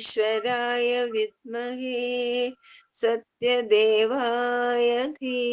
ईश्वराय विद्महे सत्यदेवाय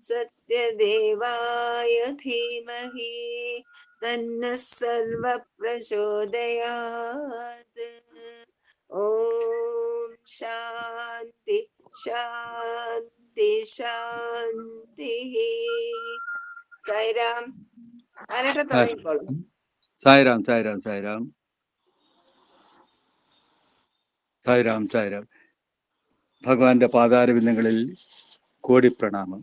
സത്യദേവായ ധീമഹി തന്ന സർവ പ്രചോദയാത് ഓം ശാന്തി ശാന്തി ശാന്തി സൈറാം ആരാട്ട തുടങ്ങിക്കോളൂ. സായിരാം സായിരാം സായിരാം സായിരാം സായിരാം ഭഗവാന്റെ പാദാരവിന്ദങ്ങളിൽ കോടി പ്രണാമം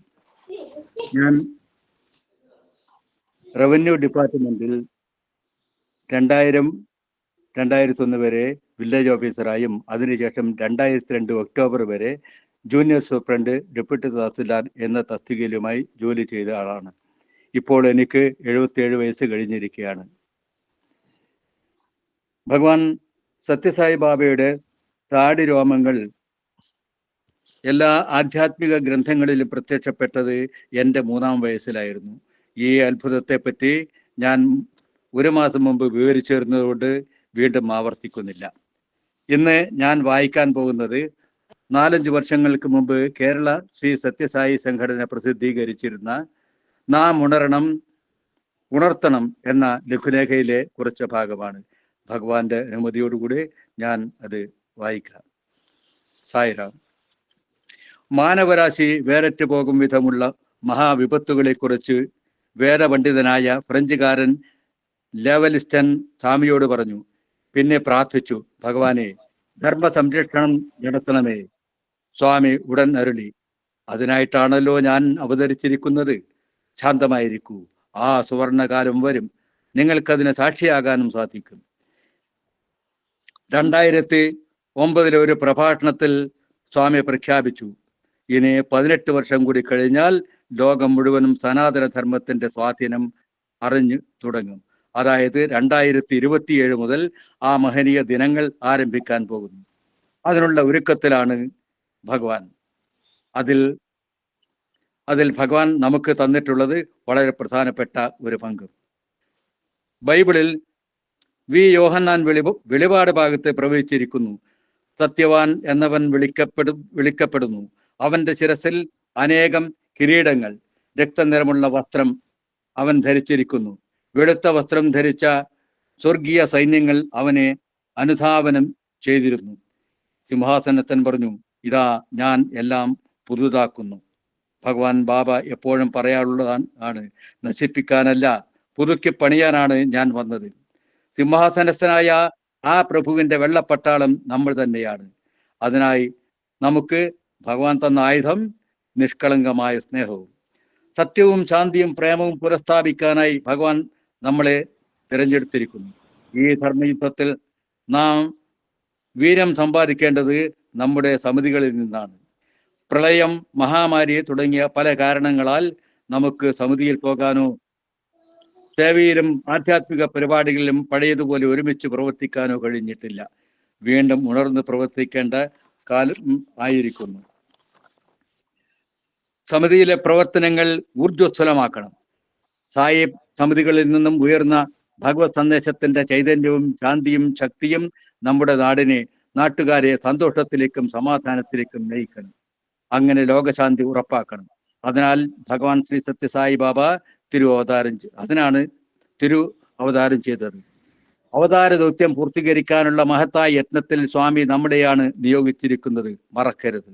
ഞാൻ റവന്യൂ ഡിപ്പാർട്ട്മെന്റിൽ രണ്ടായിരം രണ്ടായിരത്തി ഒന്ന് വരെ വില്ലേജ് ഓഫീസറായും അതിനുശേഷം രണ്ടായിരത്തി രണ്ട് ഒക്ടോബർ വരെ ജൂനിയർ സൂപ്രണ്ട് ഡെപ്യൂട്ടി തഹസിൽദാർ എന്ന തസ്തികയിലുമായി ജോലി ചെയ്ത ആളാണ്. ഇപ്പോൾ എനിക്ക് എഴുപത്തിയേഴ് വയസ്സ് കഴിഞ്ഞിരിക്കുകയാണ് ഭഗവാൻ സത്യസായി ബാബയുടെ താടി രോമങ്ങൾ എല്ലാ ആധ്യാത്മിക ഗ്രന്ഥങ്ങളിലും പ്രത്യക്ഷപ്പെട്ടത് എന്റെ മൂന്നാം വയസ്സിലായിരുന്നു. ഈ അത്ഭുതത്തെ പറ്റി ഞാൻ ഒരു മാസം മുമ്പ് വിവരിച്ചിരുന്നതുകൊണ്ട് വീണ്ടും ആവർത്തിക്കുന്നില്ല. ഇന്ന് ഞാൻ വായിക്കാൻ പോകുന്നത് നാലഞ്ച് വർഷങ്ങൾക്ക് മുമ്പ് കേരള ശ്രീ സത്യസായി സംഘടന പ്രസിദ്ധീകരിച്ചിരുന്ന നാം ഉണരണം ഉണർത്തണം എന്ന ലഘുലേഖയിലെ കുറച്ച് ഭാഗമാണ്. ഭഗവാന്റെ അനുമതിയോടുകൂടി ഞാൻ അത് വായിക്കാം. സായിരാം മാനവരാശി വേറെറ്റു പോകും വിധമുള്ള മഹാവിപത്തുകളെ മഹാവിപത്തുകളെക്കുറിച്ച് വേദപണ്ഡിതനായ ഫ്രഞ്ചുകാരൻ ലെവലിസ്റ്റൻ സ്വാമിയോട് പറഞ്ഞു. പിന്നെ പ്രാർത്ഥിച്ചു ഭഗവാനെ ധർമ്മ സംരക്ഷണം നടത്തണമേ. സ്വാമി ഉടൻ അരുളി. അതിനായിട്ടാണല്ലോ ഞാൻ അവതരിച്ചിരിക്കുന്നത്. ശാന്തമായിരിക്കൂ. ആ സുവർണകാലം വരും. നിങ്ങൾക്കതിന് സാക്ഷിയാകാനും സാധിക്കും. രണ്ടായിരത്തി ഒമ്പതിലെ ഒരു പ്രഭാഷണത്തിൽ സ്വാമി പ്രഖ്യാപിച്ചു. ഇനി പതിനെട്ട് വർഷം കൂടി കഴിഞ്ഞാൽ ലോകം മുഴുവനും സനാതന ധർമ്മത്തിന്റെ സ്വാധീനം അറിഞ്ഞു തുടങ്ങും. അതായത് രണ്ടായിരത്തി ഇരുപത്തിയേഴ് മുതൽ ആ മഹനീയ ദിനങ്ങൾ ആരംഭിക്കാൻ പോകുന്നു. അതിനുള്ള ഒരുക്കത്തിലാണ് ഭഗവാൻ. അതിൽ അതിൽ ഭഗവാൻ നമുക്ക് തന്നിട്ടുള്ളത് വളരെ പ്രധാനപ്പെട്ട ഒരു പങ്ക്. ബൈബിളിൽ വി യോഹന്നാൻ വെളി വെളിപാട് ഭാഗത്ത് പ്രവചിച്ചിരിക്കുന്നു സത്യവാൻ എന്നവൻ വിളിക്കപ്പെടും വിളിക്കപ്പെടുന്നു. അവന്റെ ശിരസിൽ അനേകം കിരീടങ്ങൾ രക്തനിറമുള്ള വസ്ത്രം അവൻ ധരിച്ചിരിക്കുന്നു. വെളുത്ത വസ്ത്രം ധരിച്ച സ്വർഗീയ സൈന്യങ്ങൾ അവനെ അനുധാവനം ചെയ്തിരുന്നു. സിംഹാസനത്തൻ പറഞ്ഞു ഇതാ ഞാൻ എല്ലാം പുതുതാക്കുന്നു. ഭഗവാൻ ബാബ എപ്പോഴും പറയാറുള്ളതാണ് നശിപ്പിക്കാനല്ല പുതുക്കി പണിയാനാണ് ഞാൻ വന്നത്. സിംഹാസനസ്ഥനായ ആ പ്രഭുവിന്റെ വെള്ളപ്പട്ടാളം നമ്മൾ തന്നെയാണ്. അതിനായി നമുക്ക് ഭഗവാൻ തന്ന ആയുധം നിഷ്കളങ്കമായ സ്നേഹവും സത്യവും ശാന്തിയും പ്രേമവും പുനഃസ്ഥാപിക്കാനായി ഭഗവാൻ നമ്മളെ തിരഞ്ഞെടുത്തിരിക്കുന്നു. ഈ ധർമ്മയുദ്ധത്തിൽ നാം വീരം സമ്പാദിക്കേണ്ടത് നമ്മുടെ സമിതികളിൽ നിന്നാണ്. പ്രളയം മഹാമാരി തുടങ്ങിയ പല കാരണങ്ങളാൽ നമുക്ക് സമിതിയിൽ പോകാനോ സേവയിലും ആധ്യാത്മിക പരിപാടികളിലും പഴയതുപോലെ ഒരുമിച്ച് പ്രവർത്തിക്കാനോ കഴിഞ്ഞിട്ടില്ല. വീണ്ടും ഉണർന്ന് പ്രവർത്തിക്കേണ്ട കാലം ആയിരിക്കുന്നു. സമിതിയിലെ പ്രവർത്തനങ്ങൾ ഊർജസ്വലമാക്കണം സായി സമിതികളിൽ നിന്നും ഉയർന്ന ഭഗവത് സന്ദേശത്തിന്റെ ചൈതന്യവും ശാന്തിയും ശക്തിയും നമ്മുടെ നാടിനെ നാട്ടുകാരെ സന്തോഷത്തിലേക്കും സമാധാനത്തിലേക്കും നയിക്കണം. അങ്ങനെ ലോകശാന്തി ഉറപ്പാക്കണം. അതിനാൽ ഭഗവാൻ ശ്രീ സത്യസായി ബാബ തിരു അവതാരം അതിനാണ് തിരു അവതാരം ചെയ്തത്. അവതാര ദൗത്യം പൂർത്തീകരിക്കാനുള്ള മഹത്തായ യത്നത്തിൽ സ്വാമി നമ്മുടെയാണ് നിയോഗിച്ചിരിക്കുന്നത്. മറക്കരുത്.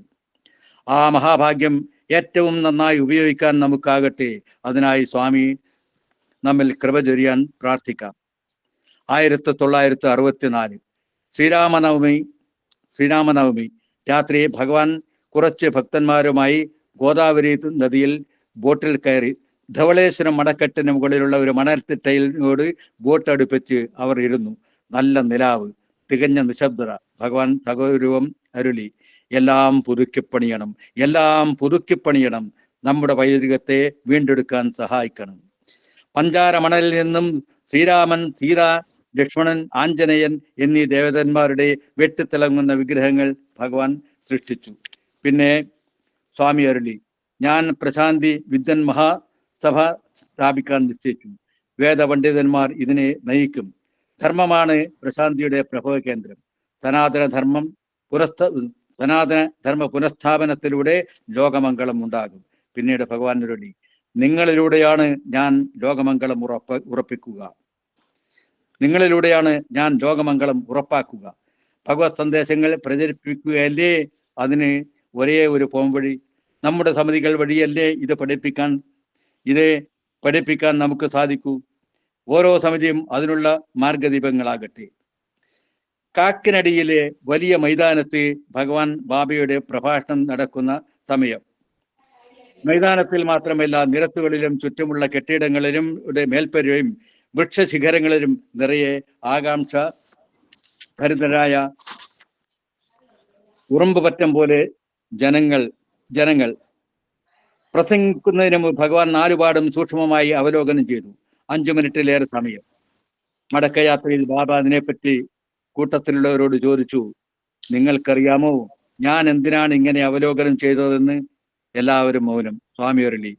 ആ മഹാഭാഗ്യം ഏറ്റവും നന്നായി ഉപയോഗിക്കാൻ നമുക്കാകട്ടെ. അതിനായി സ്വാമി നമ്മിൽ കൃപ ചൊരിയാൻ പ്രാർത്ഥിക്കാം. ആയിരത്തി തൊള്ളായിരത്തി അറുപത്തിനാല് ശ്രീരാമനവമി ശ്രീരാമനവമി. രാത്രി ഭഗവാൻ കുറച്ച് ഭക്തന്മാരുമായി ഗോദാവരി നദിയിൽ ബോട്ടിൽ കയറി ധവളേശ്വരം മണക്കെട്ടിന് മുകളിലുള്ള ഒരു മണൽത്തിട്ടയിലോട് ബോട്ട് അടുപ്പിച്ച് അവർ ഇരുന്നു. നല്ല നിലാവ് തികഞ്ഞ നിശബ്ദത. ഭഗവാൻ ഭഗവരൂപം അരുളി. എല്ലാം പുതുക്കിപ്പണിയണം എല്ലാം പുതുക്കിപ്പണിയണം നമ്മുടെ പൈതൃകത്തെ വീണ്ടെടുക്കാൻ സഹായിക്കണം. പഞ്ചാര മണലിൽ നിന്നും ശ്രീരാമൻ സീത ലക്ഷ്മണൻ ആഞ്ജനേയൻ എന്നീ ദേവതന്മാരുടെ വെട്ടിത്തിളങ്ങുന്ന വിഗ്രഹങ്ങൾ ഭഗവാൻ സൃഷ്ടിച്ചു. പിന്നെ സ്വാമി അരുളി ഞാൻ പ്രശാന്തി വിദ്വൻ മഹാസഭ സ്ഥാപിക്കാൻ നിശ്ചയിച്ചു വേദപണ്ഡിതന്മാർ ഇതിനെ നയിക്കും. ധർമ്മമാണ് പ്രശാന്തിയുടെ പ്രഭവ കേന്ദ്രം സനാതന ധർമ്മം പുനഃസ്ഥ സനാതന ധർമ്മ പുനഃസ്ഥാപനത്തിലൂടെ ലോകമംഗളം ഉണ്ടാകും. പിന്നീട് ഭഗവാൻ ഉരുളി നിങ്ങളിലൂടെയാണ് ഞാൻ ലോകമംഗളം ഉറപ്പ ഉറപ്പിക്കുക. നിങ്ങളിലൂടെയാണ് ഞാൻ ലോകമംഗളം ഉറപ്പാക്കുക. ഭഗവത് സന്ദേശങ്ങൾ പ്രചരിപ്പിക്കുകയല്ലേ? അതിന് ഒരേ ഒരു പോംവഴി നമ്മുടെ സമിതികൾ വഴിയല്ലേ ഇത് പഠിപ്പിക്കാൻ? ഇത് പഠിപ്പിക്കാൻ നമുക്ക് സാധിക്കൂ. ഓരോ സമിതിയും അതിനുള്ള മാർഗദീപങ്ങളാകട്ടെ. കാക്കിനടിയിലെ വലിയ മൈതാനത്ത് ഭഗവാൻ ബാബയുടെ പ്രഭാഷണം നടക്കുന്ന സമയം. മൈതാനത്തിൽ മാത്രമല്ല നിരത്തുകളിലും ചുറ്റുമുള്ള കെട്ടിടങ്ങളിലും മേൽപ്പരയും വൃക്ഷശിഖരങ്ങളിലും നിറയെ ആകാംക്ഷ ഭരിതരായ ഉറുമ്പ് പറ്റം പോലെ ജനങ്ങൾ ജനങ്ങൾ. പ്രസംഗിക്കുന്നതിന് മുമ്പ് ഭഗവാൻ നാലുപാടും സൂക്ഷ്മമായി അവലോകനം ചെയ്തു. അഞ്ചു മിനിറ്റിലേറെ സമയം. മടക്കയാത്രയിൽ ബാബ അതിനെപ്പറ്റി കൂട്ടത്തിലുള്ളവരോട് ചോദിച്ചു നിങ്ങൾക്കറിയാമോ ഞാൻ എന്തിനാണ് ഇങ്ങനെ അവലോകനം ചെയ്തതെന്ന്? എല്ലാവരും മൗനം. സ്വാമി ഒരളി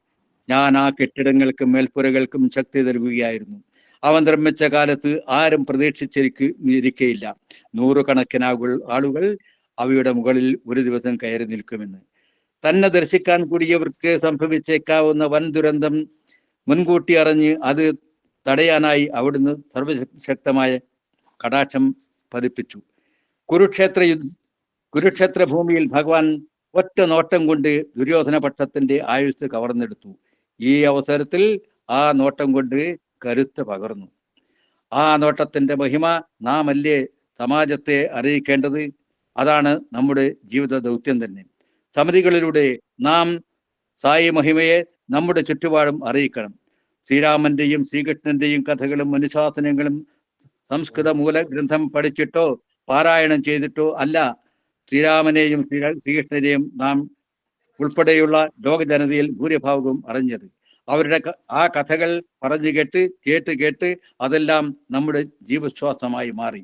ഞാൻ ആ കെട്ടിടങ്ങൾക്കും മേൽപ്പുരകൾക്കും ശക്തി നൽകുകയായിരുന്നു. അവൻ നിർമ്മിച്ച കാലത്ത് ആരും പ്രതീക്ഷിച്ചിരിക്കയില്ല നൂറുകണക്കിനാകു നൂറുകണക്കിന് ആളുകൾ ആളുകൾ അവയുടെ മുകളിൽ ഒരു ദിവസം കയറി നിൽക്കുമെന്ന്. തന്നെ ദർശിക്കാൻ കൂടിയവർക്ക് സംഭവിച്ചേക്കാവുന്ന വൻ ദുരന്തം മുൻകൂട്ടി അറിഞ്ഞ് അത് തടയാനായി അവിടുന്ന് സർവശക്തമായ കടാക്ഷം പതിപ്പിച്ചു. കുരുക്ഷേത്ര യുദ്ധ കുരുക്ഷേത്ര ഭൂമിയിൽ ഭഗവാൻ ഒറ്റ നോട്ടം കൊണ്ട് ദുര്യോധന പക്ഷത്തിന്റെ ആയുസ് കവർന്നെടുത്തു. ഈ അവസരത്തിൽ ആ നോട്ടം കൊണ്ട് കരുത്ത് പകർന്നു. ആ നോട്ടത്തിന്റെ മഹിമ നാം അല്ലേ സമാജത്തെ അറിയിക്കേണ്ടത്? അതാണ് നമ്മുടെ ജീവിത ദൗത്യം തന്നെ. സമിതികളിലൂടെ നാം സായി മഹിമയെ നമ്മുടെ ചുറ്റുപാടും അറിയിക്കണം. ശ്രീരാമന്റെയും ശ്രീകൃഷ്ണന്റെയും കഥകളും അനുശാസനങ്ങളും സംസ്കൃത മൂലഗ്രന്ഥം പഠിച്ചിട്ടോ പാരായണം ചെയ്തിട്ടോ അല്ല. ശ്രീരാമനെയും ശ്രീ ശ്രീകൃഷ്ണനെയും നാം ഉൾപ്പെടെയുള്ള ലോകജനതയിൽ ഭൂരിഭാഗവും അറിഞ്ഞത്. അവരുടെ ആ കഥകൾ പറഞ്ഞു കേട്ട് കേട്ട് കേട്ട് അതെല്ലാം നമ്മുടെ ജീവശ്വാസമായി മാറി.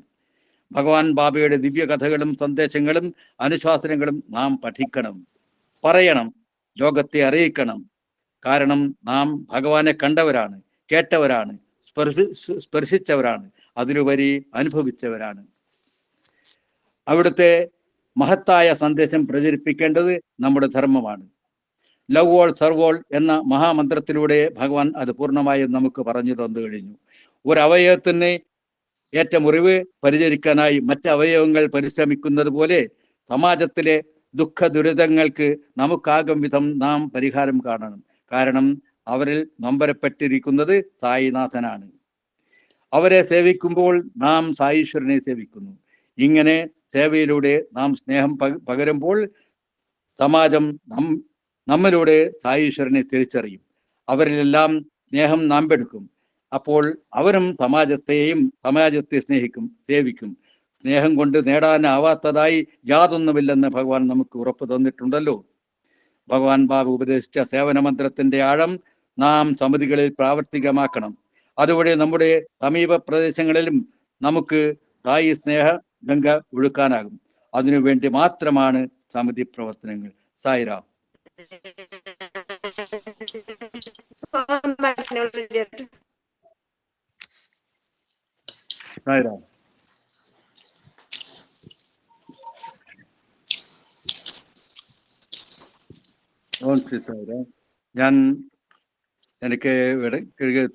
ഭഗവാൻ ബാബയുടെ ദിവ്യകഥകളും സന്ദേശങ്ങളും അനുശാസനങ്ങളും നാം പഠിക്കണം. പറയണം. ലോകത്തെ അറിയിക്കണം. കാരണം നാം ഭഗവാനെ കണ്ടവരാണ് കേട്ടവരാണ്. സ്പർശി സ്പർശിച്ചവരാണ്. അതിലുപരി അനുഭവിച്ചവരാണ്. അവിടുത്തെ മഹത്തായ സന്ദേശം പ്രചരിപ്പിക്കേണ്ടത് നമ്മുടെ ധർമ്മമാണ്. ലവ് ഓൾ സർവോൾ എന്ന മഹാമന്ത്രത്തിലൂടെ ഭഗവാൻ അത് പൂർണമായും നമുക്ക് പറഞ്ഞു തന്നു കഴിഞ്ഞു. ഒരു ഏറ്റ മുറിവ് പരിചരിക്കാനായി മറ്റ് അവയവങ്ങൾ പരിശ്രമിക്കുന്നത് പോലെ സമാജത്തിലെ ദുഃഖ ദുരിതങ്ങൾക്ക് നമുക്കാകും വിധം നാം പരിഹാരം കാണണം. കാരണം അവരിൽ നൊമ്പരപ്പെട്ടിരിക്കുന്നത് സായിനാഥനാണ്. അവരെ സേവിക്കുമ്പോൾ നാം സായീശ്വരനെ സേവിക്കുന്നു. ഇങ്ങനെ സേവയിലൂടെ നാം സ്നേഹം പകരുമ്പോൾ സമാജം നമ്മിലൂടെ സായീശ്വരനെ തിരിച്ചറിയും. അവരിലെല്ലാം സ്നേഹം നാമ്പെടുക്കും. അപ്പോൾ അവരും സമാജത്തെയും സമാജത്തെ സ്നേഹിക്കും സേവിക്കും. സ്നേഹം കൊണ്ട് നേടാനാവാത്തതായി യാതൊന്നുമില്ലെന്ന് ഭഗവാൻ നമുക്ക് ഉറപ്പ് തന്നിട്ടുണ്ടല്ലോ. ഭഗവാൻ ബാബു ഉപദേശിച്ച സേവന മന്ത്രത്തിന്റെ ആഴം നാം സമിതികളിൽ പ്രാവർത്തികമാക്കണം. അതുവഴി നമ്മുടെ സമീപ പ്രദേശങ്ങളിലും നമുക്ക് സായി സ്നേഹ ഗംഗ ഒഴുക്കാനാകും. അതിനുവേണ്ടി മാത്രമാണ് സമിതി പ്രവർത്തനങ്ങൾ. സായിരാം ചേട്ടൻ ഞാൻ എനിക്ക്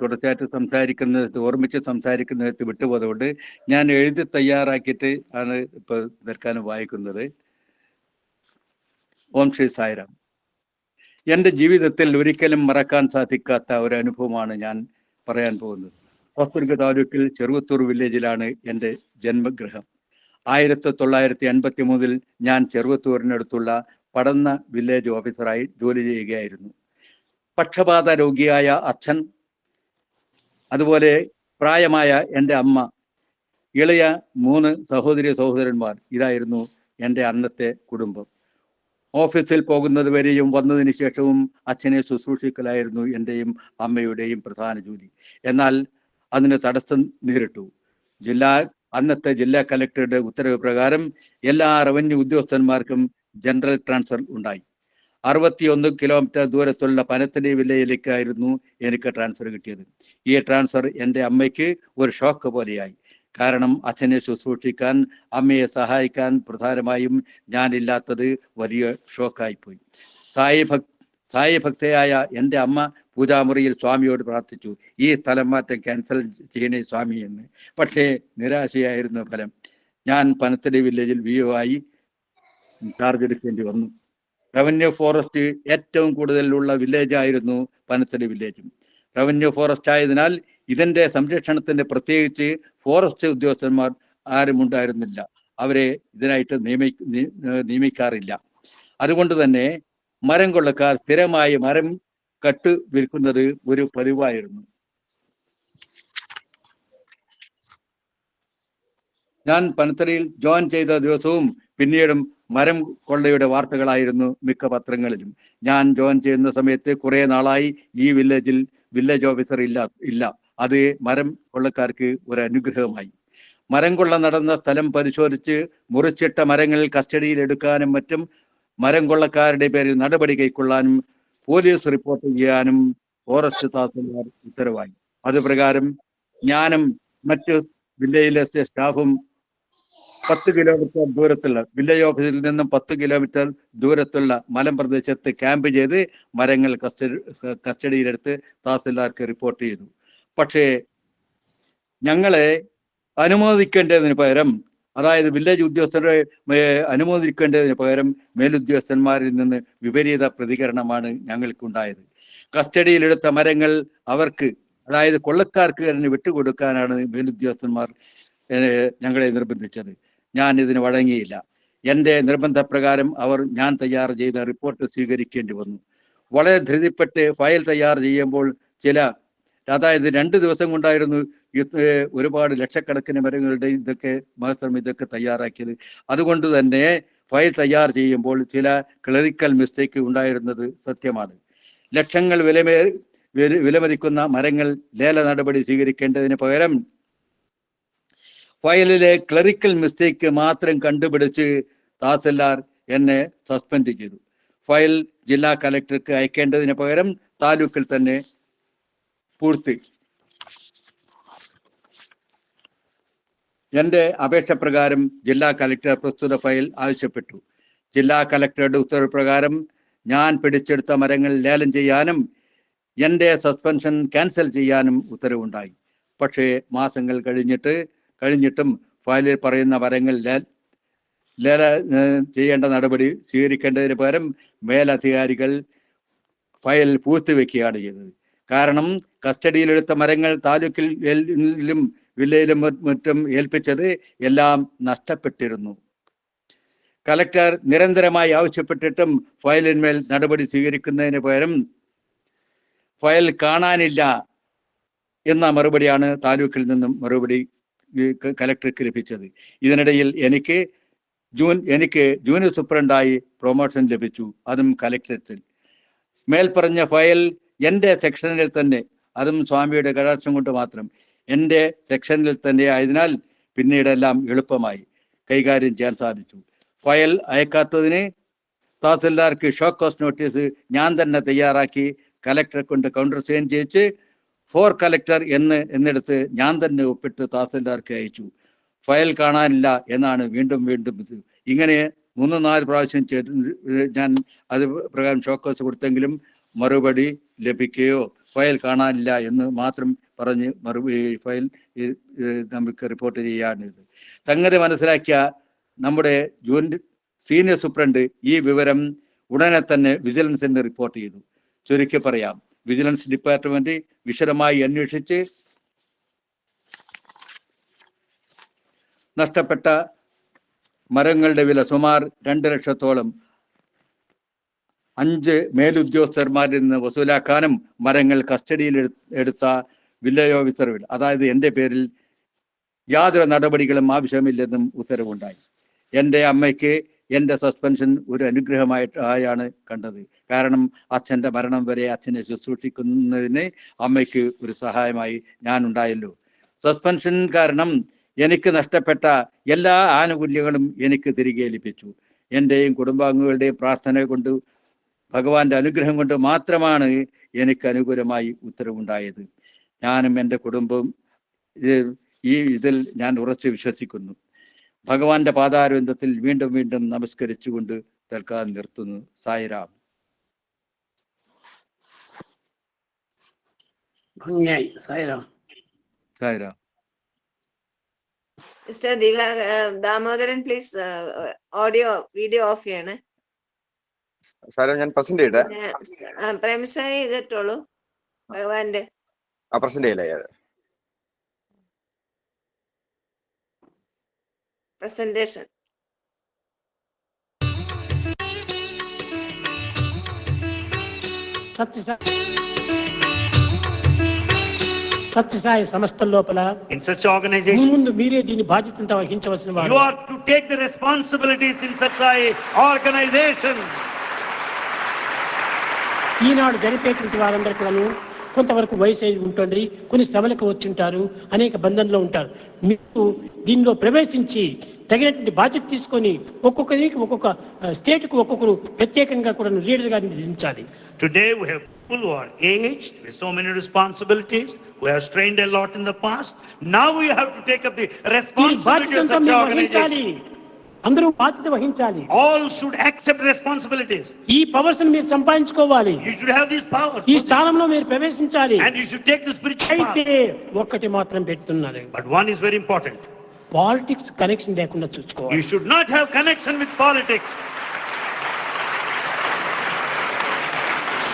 തുടർച്ചയായിട്ട് സംസാരിക്കുന്നത് ഓർമ്മിച്ച് സംസാരിക്കുന്നത് വിട്ടുപോയതുകൊണ്ട് ഞാൻ എഴുതി തയ്യാറാക്കിയിട്ട് ആണ് ഇപ്പൊ നിൽക്കാൻ വായിക്കുന്നത്. ഓം ശ്രീ സായിരാം എന്റെ ജീവിതത്തിൽ ഒരിക്കലും മറക്കാൻ സാധിക്കാത്ത ഒരു അനുഭവമാണ് ഞാൻ പറയാൻ പോകുന്നത്. ഹോസ്ദുർഗ് താലൂക്കിൽ ചെറുവത്തൂർ വില്ലേജിലാണ് എന്റെ ജന്മഗ്രഹം. ആയിരത്തി തൊള്ളായിരത്തി എൺപത്തി മൂന്നിൽ ഞാൻ ചെറുവത്തൂരിനടുത്തുള്ള പടന്ന വില്ലേജ് ഓഫീസറായി ജോലി ചെയ്യുകയായിരുന്നു. പക്ഷപാത രോഗിയായ അച്ഛൻ അതുപോലെ പ്രായമായ എന്റെ അമ്മ ഇളയ മൂന്ന് സഹോദരി സഹോദരന്മാർ ഇതായിരുന്നു എന്റെ അന്നത്തെ കുടുംബം. ഓഫീസിൽ പോകുന്നത് വരെയും വന്നതിന് ശേഷവും അച്ഛനെ ശുശ്രൂഷിക്കലായിരുന്നു എന്റെയും അമ്മയുടെയും പ്രധാന ജോലി. എന്നാൽ അതിന് തടസ്സം നേരിട്ടു. ജില്ലാ അന്നത്തെ ജില്ലാ കലക്ടറുടെ ഉത്തരവ് പ്രകാരം എല്ലാ റവന്യൂ ഉദ്യോഗസ്ഥന്മാർക്കും ജനറൽ ട്രാൻസ്ഫർ ഉണ്ടായി. അറുപത്തിയൊന്ന് കിലോമീറ്റർ ദൂരത്തുള്ള പനത്തിന്റെ വില്ലയിലേക്കായിരുന്നു എനിക്ക് ട്രാൻസ്ഫർ കിട്ടിയത്. ഈ ട്രാൻസ്ഫർ എന്റെ അമ്മയ്ക്ക് ഒരു ഷോക്ക് പോലെയായി. കാരണം അച്ഛനെ ശുശ്രൂഷിക്കാൻ അമ്മയെ സഹായിക്കാൻ പ്രധാനമായും ഞാനില്ലാത്തത് വലിയ ഷോക്കായിപ്പോയി. സായി ഭക് സായി ഭക്തയായ എന്റെ അമ്മ പൂജാമുറിയിൽ സ്വാമിയോട് പ്രാർത്ഥിച്ചു. ഈ സ്ഥലം മാറ്റം ക്യാൻസൽ ചെയ്യണേ സ്വാമി എന്ന്. പക്ഷേ നിരാശയായിരുന്നു ഫലം ഞാൻ പനത്തടി വില്ലേജിൽ വി ആയി ചാർജ് എടുക്കേണ്ടി വന്നു. റവന്യൂ ഫോറസ്റ്റ് ഏറ്റവും കൂടുതലുള്ള വില്ലേജ് ആയിരുന്നു പനത്തടി വില്ലേജും റവന്യൂ ഫോറസ്റ്റ് ആയതിനാൽ ഇതിന്റെ സംരക്ഷണത്തിന് പ്രത്യേകിച്ച് ഫോറസ്റ്റ് ഉദ്യോഗസ്ഥന്മാർ ആരും ഉണ്ടായിരുന്നില്ല. അവരെ ഇതിനായിട്ട് നിയമി നിയമിക്കാറില്ല. അതുകൊണ്ട് തന്നെ മരം കൊള്ളക്കാർ സ്ഥിരമായി മരം കട്ട് വിൽക്കുന്നത് ഒരു പതിവായിരുന്നു. ഞാൻ പനത്തടിയിൽ ജോയിൻ ചെയ്ത ദിവസവും പിന്നീടും മരം കൊള്ളയുടെ വാർത്തകളായിരുന്നു മിക്ക പത്രങ്ങളിലും. ഞാൻ ജോയിൻ ചെയ്യുന്ന സമയത്ത് കുറെ നാളായി ഈ വില്ലേജിൽ വില്ലേജ് ഓഫീസർ ഇല്ല ഇല്ല. അത് മരം കൊള്ളക്കാർക്ക് ഒരു അനുഗ്രഹമായി. മരം കൊള്ള നടന്ന സ്ഥലം പരിശോധിച്ച് മുറിച്ചിട്ട മരങ്ങൾ കസ്റ്റഡിയിൽ എടുക്കാനും മറ്റും മരം കൊള്ളക്കാരുടെ പേരിൽ നടപടി കൈക്കൊള്ളാനും പോലീസ് റിപ്പോർട്ട് ചെയ്യാനും ഫോറസ്റ്റ് തഹസിൽദാർ ഉത്തരവായി. അത് പ്രകാരം ഞാനും മറ്റ് വില്ലേജിലെ സ്റ്റാഫും പത്ത് കിലോമീറ്റർ ദൂരത്തുള്ള വില്ലേജ് ഓഫീസിൽ നിന്നും പത്ത് കിലോമീറ്റർ ദൂരത്തുള്ള മലമ്പ്രദേശത്ത് ക്യാമ്പ് ചെയ്ത് മരങ്ങൾ കസ്റ്റഡി കസ്റ്റഡിയിലെടുത്ത് തഹസിൽദാർക്ക് റിപ്പോർട്ട് ചെയ്തു. പക്ഷേ ഞങ്ങളെ അനുമോദിക്കേണ്ടതിന് പകരം അതായത് വില്ലേജ് ഉദ്യോഗസ്ഥരെ അനുമോദിക്കേണ്ടതിന് പകരം മേലുദ്യോഗസ്ഥന്മാരിൽ നിന്ന് വിപരീത പ്രതികരണമാണ് ഞങ്ങൾക്കുണ്ടായത്. കസ്റ്റഡിയിലെടുത്ത മരങ്ങൾ അവർക്ക് അതായത് കൊള്ളക്കാർക്ക് തന്നെ വിട്ടുകൊടുക്കാനാണ് മേലുദ്യോഗസ്ഥന്മാർ ഞങ്ങളെ നിർബന്ധിച്ചത്. ഞാൻ ഇതിന് വഴങ്ങിയില്ല. എന്റെ നിർബന്ധപ്രകാരം അവർ ഞാൻ തയ്യാർ ചെയ്ത റിപ്പോർട്ട് സ്വീകരിക്കേണ്ടി വന്നു. വളരെ ധൃതിപ്പെട്ട് ഫയൽ തയ്യാർ ചെയ്യുമ്പോൾ ചില അതായത് രണ്ട് ദിവസം കൊണ്ടായിരുന്നു ഒരുപാട് ലക്ഷക്കണക്കിന് മരങ്ങളുടെ ഇതൊക്കെ മഹസ്രം ഇതൊക്കെ തയ്യാറാക്കിയത്. അതുകൊണ്ട് തന്നെ ഫയൽ തയ്യാർ ചെയ്യുമ്പോൾ ചില ക്ലറിക്കൽ മിസ്റ്റേക്ക് ഉണ്ടായിരുന്നത് സത്യമാണ്. ലക്ഷങ്ങൾ വിലമേ വില- വിലമതിക്കുന്ന മരങ്ങൾ ലേല നടപടി സ്വീകരിക്കേണ്ടതിന് പകരം ഫയലിലെ ക്ലറിക്കൽ മിസ്റ്റേക്ക് മാത്രം കണ്ടുപിടിച്ച് തഹസിൽദാർ എന്നെ സസ്പെൻഡ് ചെയ്തു. ഫയൽ ജില്ലാ കലക്ടർക്ക് അയക്കേണ്ടതിന് പകരം താലൂക്കിൽ തന്നെ പൂർത്തി. എന്റെ അപേക്ഷ പ്രകാരം ജില്ലാ കലക്ടർ പ്രസ്തുത ഫയൽ ആവശ്യപ്പെട്ടു. ജില്ലാ കലക്ടറുടെ ഉത്തരവ് പ്രകാരം ഞാൻ പിടിച്ചെടുത്ത മരങ്ങൾ ലേലം ചെയ്യാനും എന്റെ സസ്പെൻഷൻ ക്യാൻസൽ ചെയ്യാനും ഉത്തരവുണ്ടായി. പക്ഷേ മാസങ്ങൾ കഴിഞ്ഞിട്ട് കഴിഞ്ഞിട്ടും ഫയലിൽ പറയുന്ന വരങ്ങൾ ലേല ചെയ്യേണ്ട നടപടി സ്വീകരിക്കേണ്ടതിന് പകരം മേലധികാരികൾ ഫയൽ പൂഴ്ത്തിവെക്കുകയാണ് ചെയ്തത് കാരണം കസ്റ്റഡിയിലെടുത്ത മരങ്ങൾ താലൂക്കിൽ ലും വില്ലയിലും മറ്റ് ഏൽപ്പിച്ചത് എല്ലാം നഷ്ടപ്പെട്ടിരുന്നു. കലക്ടർ നിരന്തരമായി ആവശ്യപ്പെട്ടിട്ടും ഫയലിന്മേൽ നടപടി സ്വീകരിക്കുന്നതിന് പകരം ഫയൽ കാണാനില്ല എന്ന മറുപടിയാണ് താലൂക്കിൽ നിന്നും മറുപടി കലക്ടർക്ക് ലഭിച്ചത്. ഇതിനിടയിൽ എനിക്ക് ജൂൺ എനിക്ക് ജൂനിയർ സൂപ്രണ്ടായി പ്രൊമോഷൻ ലഭിച്ചു. അതും കലക്ടറേറ്റിൽ. മേൽപ്പറഞ്ഞ ഫയൽ എന്റെ സെക്ഷനിൽ തന്നെ അതും സ്വാമിയുടെ കടാക്ഷം കൊണ്ട് മാത്രം എന്റെ സെക്ഷനിൽ തന്നെ ആയതിനാൽ പിന്നീടെല്ലാം എളുപ്പമായി കൈകാര്യം ചെയ്യാൻ സാധിച്ചു. ഫയൽ അയക്കാത്തതിന് തഹസിൽദാർക്ക് ഷോക്കോസ് നോട്ടീസ് ഞാൻ തന്നെ തയ്യാറാക്കി കലക്ടറെ കൊണ്ട് കൗണ്ടർ സൈൻ ചെയ്യിച്ച് ഫോർ കലക്ടർ എന്ന് എന്നിടത്ത് ഞാൻ തന്നെ ഒപ്പിട്ട് തഹസിൽദാർക്ക് അയച്ചു. ഫയൽ കാണാനില്ല എന്നാണ് വീണ്ടും വീണ്ടും ഇങ്ങനെ മൂന്ന് നാല് പ്രാവശ്യം ചെയ്ത് ഞാൻ അത് പ്രകാരം ഷോക്കോസ് കൊടുത്തെങ്കിലും മറുപടി ലഭിക്കുകയോ ഫയൽ കാണാനില്ല എന്ന് മാത്രം പറഞ്ഞ് മറുപടി ഫയൽ നമുക്ക് റിപ്പോർട്ട് ചെയ്യാണിത് സംഗതി മനസ്സിലാക്കിയ നമ്മുടെ ജൂനിയർ സീനിയർ സൂപ്രണ്ട് ഈ വിവരം ഉടനെ തന്നെ വിജിലൻസിന് റിപ്പോർട്ട് ചെയ്തു. ചുരുക്കി പറയാം. വിജിലൻസ് ഡിപ്പാർട്ട്മെന്റ് വിശദമായി അന്വേഷിച്ച് നഷ്ടപ്പെട്ട മരങ്ങളുടെ വില സുമാർ രണ്ട് ലക്ഷത്തോളം. അഞ്ച് മേലുദ്യോഗസ്ഥന്മാരിൽ നിന്ന് വസൂലാക്കാനും മരങ്ങൾ കസ്റ്റഡിയിൽ എടുത്ത വില്ലേജ് ഓഫീസർ അതായത് എന്റെ പേരിൽ യാതൊരു നടപടികളും ആവശ്യമില്ലെന്നും ഉത്തരവുണ്ടായി. എന്റെ അമ്മയ്ക്ക് എന്റെ സസ്പെൻഷൻ ഒരു അനുഗ്രഹമായിട്ടായാണ് കണ്ടത്. കാരണം അച്ഛന്റെ മരണം വരെ അച്ഛനെ ശുശ്രൂഷിക്കുന്നതിന് അമ്മയ്ക്ക് ഒരു സഹായമായി ഞാൻ ഉണ്ടായല്ലോ സസ്പെൻഷൻ കാരണം എനിക്ക് നഷ്ടപ്പെട്ട എല്ലാ ആനുകൂല്യങ്ങളും എനിക്ക് തിരികെ ലഭിച്ചു. എന്റെയും കുടുംബാംഗങ്ങളുടെയും പ്രാർത്ഥന കൊണ്ട് ഭഗവാന്റെ അനുഗ്രഹം കൊണ്ട് മാത്രമാണ് എനിക്ക് അനുകൂലമായി ഉത്തരവുണ്ടായത്. ഞാനും എന്റെ കുടുംബവും ഈ ഇതിൽ ഞാൻ ഉറച്ചു വിശ്വസിക്കുന്നു. ഭഗവാന്റെ പാതാരവിന്ദത്തിൽ വീണ്ടും വീണ്ടും നമസ്കരിച്ചുകൊണ്ട് തൽക്കാലം നിർത്തുന്നു. സായിരാം ഭംഗിയായി Sairam Sairam mister Diva Damodaran please audio video off ചെയ്യണേ. ഞാൻ പ്രസന്റ് ചെയ്യട്ടെ? പ്രേമസായി ഭഗവാന്റെ. ആ പ്രസന്റ് ചെയ്യില്ലേ? ప్రజెంటేషన్ సత్యసాయి సంస్థ లోపల in such organization ముందు మీరే దీని బాధ్యతను వహించవలసిన వారు you are to take the responsibilities in satsai organization ఈనాడు జరిపేటువంటి వారందరికీ కొంతవరకు వయసు అయి ఉంటుంది కొన్ని శ్రమలకు వచ్చింటారు అనేక బంధంలో ఉంటారు. మీరు దీనిలో ప్రవేశించి తగినటువంటి బాధ్యత తీసుకొని ఒక్కొక్కరికి ఒక్కొక్క స్టేట్కు ఒక్కొక్కరు ప్రత్యేకంగా కూడా లీడర్గా నిర్మించాలి today we have people who are age with so many responsibilities we have strained a lot in the past now we have to take up the responsibility of organisation అందరూ బాధ్యత వహించాలి. ఆల్ షుడ్ యాక్సెప్ట్ రెస్పాన్సిబిలిటీస్ ఈ powers మీరు సంపాదించుకోవాలి. You should have this power ఈ స్థానంలో మీరు ప్రవేశించాలి. And you should take the spiritual అయితే ఒక్కటి మాత్రం పెడుతున్నారు. But one is very important politics connection లేకుండా చూసుకోవాలి. You should not have connection with politics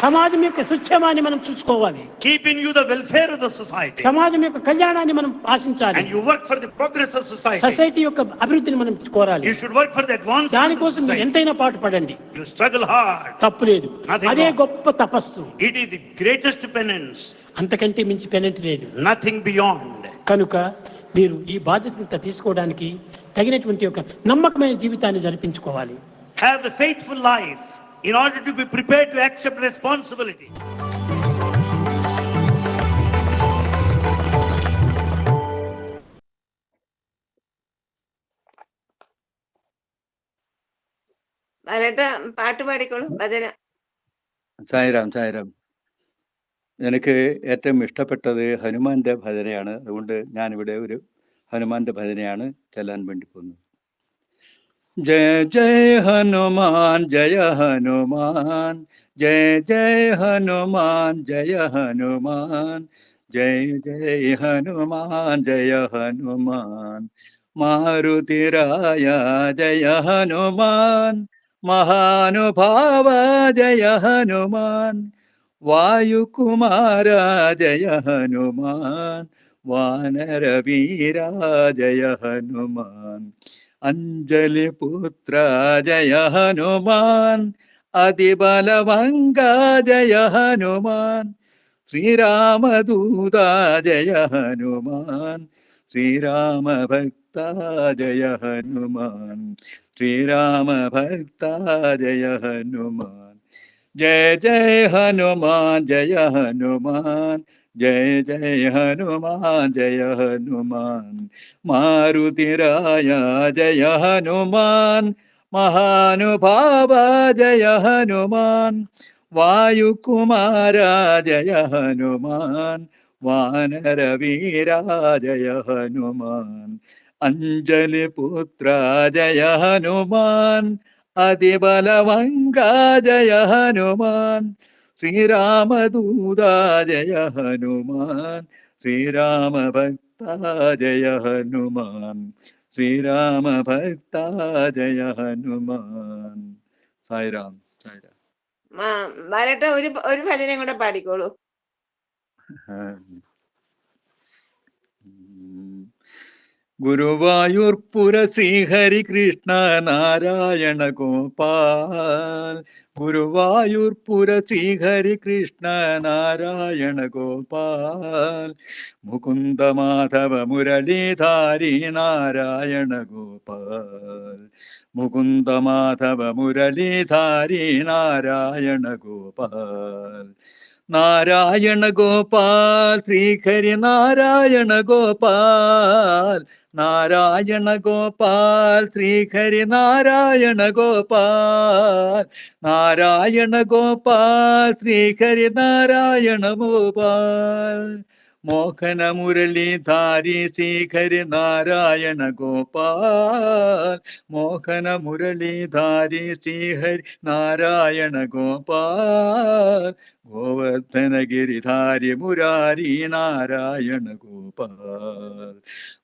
సమాజం యొక్క సుక్షేమాన్ని మనం చూసుకోవాలి. Keeping you the welfare of the society సమాజం యొక్క కళ్యాణాన్ని మనం ఆశించాలి. And you work for the progress of society society యొక్క అభివృద్ధిని మనం కోరాలి. You should work for the advance దాని కోసం మీరు ఎంతైనా పాటు పడండి యు స్ట్రగుల్ హార్డ్ తప్పులేదు అదే గొప్ప తపస్సు. It is the greatest penance అంతకంటే మించి పెనెంట్ లేదు. నథింగ్ బియాండ్ కనుక మీరు ఈ బాధ్యత తీసుకోవడానికి తగినటువంటి ఒక నమ్మకమైన జీవితాన్ని జరిపించుకోవాలి. Have the faithful life in order to be prepared to accept responsibility. പാട്ട് പാടിക്കോളൂ ഭജന. സായിരാം സായിരാം എനിക്ക് ഏറ്റവും ഇഷ്ടപ്പെട്ടത് ഹനുമാന്റെ ഭജനയാണ്. അതുകൊണ്ട് ഞാനിവിടെ ഒരു ഹനുമാന്റെ ഭജനയാണ് ചെല്ലാൻ വേണ്ടി പോകുന്നത്. ജയ ജയ ഹനുമാൻ ജയ ഹനുമാൻ ജയ ജയ ഹനുമാൻ ജയ ഹനുമാൻ ജയ ജയ ഹനുമാൻ ജയ ഹനുമാൻ മാരുതിരായ ജയ ഹനുമാൻ മഹാനുഭാവ ജയ ഹനുമാൻ വായുകുമാര ജയ ഹനുമാൻ വാനരവീര ജയ ഹനുമാൻ അഞ്ജലി പുത്ര ജയ ഹനുമാൻ അതിബലവങ്ക ജയ ഹനുമാൻ ശ്രീരാമദൂത ജയ ഹനുമാൻ ശ്രീരാമഭക്ത ജയ ഹനുമാൻ ശ്രീരാമഭക്ത ജയ ഹനുമാൻ ജയ ജയ ഹനുമാൻ ജയ ഹനുമാൻ ജയ ജയ ഹനുമാൻ ജയ ഹനുമാൻ. മാരുതിരായ ജയ ഹനുമാൻ. മഹാനുഭാവ ജയ ഹനുമാൻ. വായുകുമാര ജയ ഹനുമാൻ. വാനരവീര ജയ ഹനുമാൻ. അഞ്ജലി പുത്ര ജയ ഹനുമാൻ. അതിബലവങ്ക ജയ ഹനുമാൻ ശ്രീരാമദൂതാജയ ഹനുമാൻ ശ്രീരാമ ഭക്താജയ ഹനുമാൻ ശ്രീരാമ ഭക്താജയ ഹനുമാൻ സായിരാം. സായിരാം ബാലേട്ട ഒരു ഒരു ഭജനയും കൂടെ പാടിക്കോളൂ. ഗുരുവായൂർപ്പുര ശ്രീഹരികൃഷ്ണ നാരായണ ഗോപാൽ. ഗുരുവായൂർപുര ശ്രീഹരി കൃഷ്ണ നാരായണ ഗോപാൽ. മുകുന്ദ മാധവ മുരളീധാരി നാരായണ ഗോപാൽ. മുകുന്ദ മാധവ മുരളീധാരി നാരായണ ഗോപാൽ. നാരായണ ഗോപാൽ ശ്രീഹരി നാരായണ ഗോപാൽ. നാരായണ ഗോപാൽ ശ്രീഹരി നാരായണ ഗോപാൽ. നാരായണ ഗോപാൽ ശ്രീഹരി നാരായണ ഗോപാൽ. മോഹന മുരളീധാരി ശ്രീഹരി നാരായണ ഗോപാൽ. മോഹന മുരളീധാരി ശ്രീഹരി നാരായണ ഗോപാൽ. ഗോവർദ്ധനഗിരിധാരി മുരാരി നാരായണ ഗോപാൽ.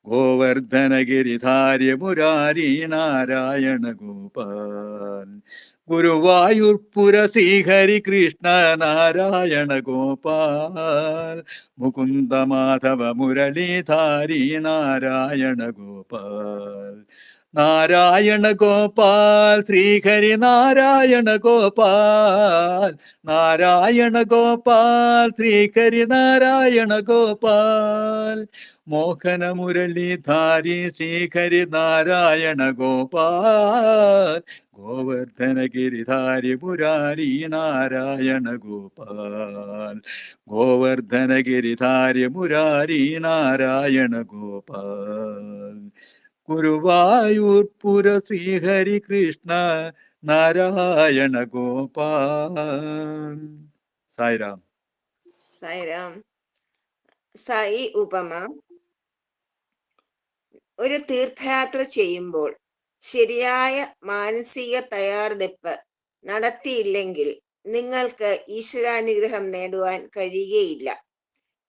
ഗോവർദ്ധനഗിരിധാരി മുരാരി നാരായണ ഗോപാൽ. ഗുരുവായൂർപ്പുര ശ്രീഹരി കൃഷ്ണ നാരായണ ഗോപാൽ. മുകുന്ദ മാധവ മുരളീധാരി നാരായണ ഗോപാൽ. നാരായണ ഗോപാൽ ശ്രീഹരി നാരായണ ഗോപാൽ. നാരായണ ഗോപാൽ ശ്രീഹരി നാരായണ ഗോപാൽ. മോഹന മുരളീധാരി ശ്രീഹരി നാരായണ ഗോപാൽ. ഗോവർദ്ധന ഗിരിധാരി മുരാരി നാരായണ ഗോപാൽ. ഗോവർദ്ധന ഗിരിധാരി മുരാരി നാരായണ ഗോപാൽ. ഗുരുവായൂർപ്പുര ശ്രീഹരി കൃഷ്ണ നാരായണ ഗോപാ സായിരാം സായിരാം സായി ഉപമ. ഒരു തീർത്ഥയാത്ര ചെയ്യുമ്പോൾ ശരിയായ മാനസിക തയ്യാറെടുപ്പ് നടത്തിയില്ലെങ്കിൽ നിങ്ങൾക്ക് ഈശ്വരാനുഗ്രഹം നേടുവാൻ കഴിയുകയില്ല.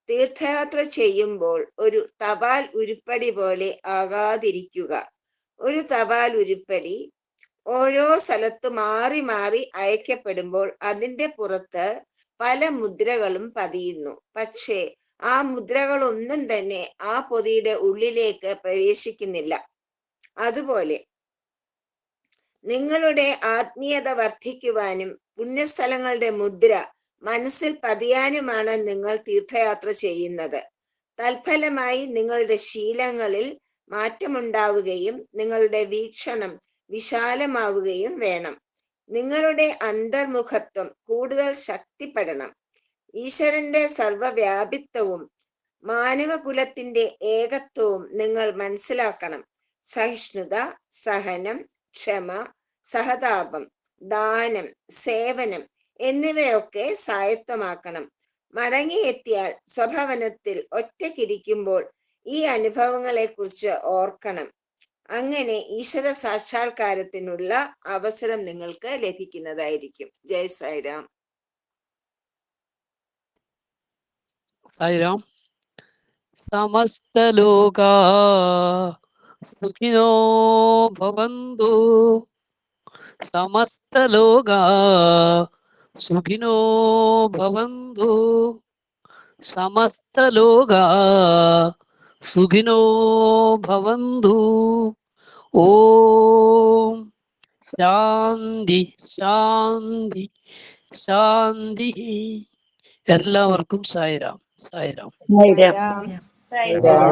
തീർത്ഥയാത്ര ചെയ്യുമ്പോൾ ഒരു തപാൽ ഉരുപ്പടി പോലെ ആകാതിരിക്കുക. ഒരു തപാൽ ഉരുപ്പടി ഓരോ സ്ഥലത്ത് മാറി മാറി അയക്കപ്പെടുമ്പോൾ അതിന്റെ പുറത്ത് പല മുദ്രകളും പതിയുന്നു. പക്ഷേ ആ മുദ്രകളൊന്നും തന്നെ ആ പൊതിയുടെ ഉള്ളിലേക്ക് പ്രവേശിക്കുന്നില്ല. അതുപോലെ നിങ്ങളുടെ ആത്മീയത വർദ്ധിക്കുവാനും പുണ്യസ്ഥലങ്ങളുടെ മുദ്ര മനസ്സിൽ പതിയാനുമാണ് നിങ്ങൾ തീർത്ഥയാത്ര ചെയ്യുന്നത്. തൽഫലമായി നിങ്ങളുടെ ശീലങ്ങളിൽ മാറ്റമുണ്ടാവുകയും നിങ്ങളുടെ വീക്ഷണം വിശാലമാവുകയും വേണം. നിങ്ങളുടെ അന്തർമുഖത്വം കൂടുതൽ ശക്തിപ്പെടണം. ഈശ്വരന്റെ സർവവ്യാപിത്വവും മാനവകുലത്തിന്റെ ഏകത്വവും നിങ്ങൾ മനസ്സിലാക്കണം. സഹിഷ്ണുത സഹനം ക്ഷമ സഹതാപം ദാനം സേവനം എന്നിവയൊക്കെ സ്വായത്തമാക്കണം മടങ്ങിയെത്തിയാൽ സ്വഭവനത്തിൽ ഒറ്റക്കിരിക്കുമ്പോൾ ഈ അനുഭവങ്ങളെ കുറിച്ച് ഓർക്കണം. അങ്ങനെ ഈശ്വര സാക്ഷാത്കാരത്തിനുള്ള അവസരം നിങ്ങൾക്ക് ലഭിക്കുന്നതായിരിക്കും. ജയ് സായിരാം. സായിരാം. സമസ്തലോകാ സുഖിനോ ഭവന്തു. സമസ്തലോകാ സുഖിനോ ഭവന്തു സമസ്തലോകാ സുഖിനോ ഭവന്തു ഓം ശാന്തി ശാന്തി ശാന്തി. എല്ലാവർക്കും സായിരാം. സായിരാം. സായിരാം.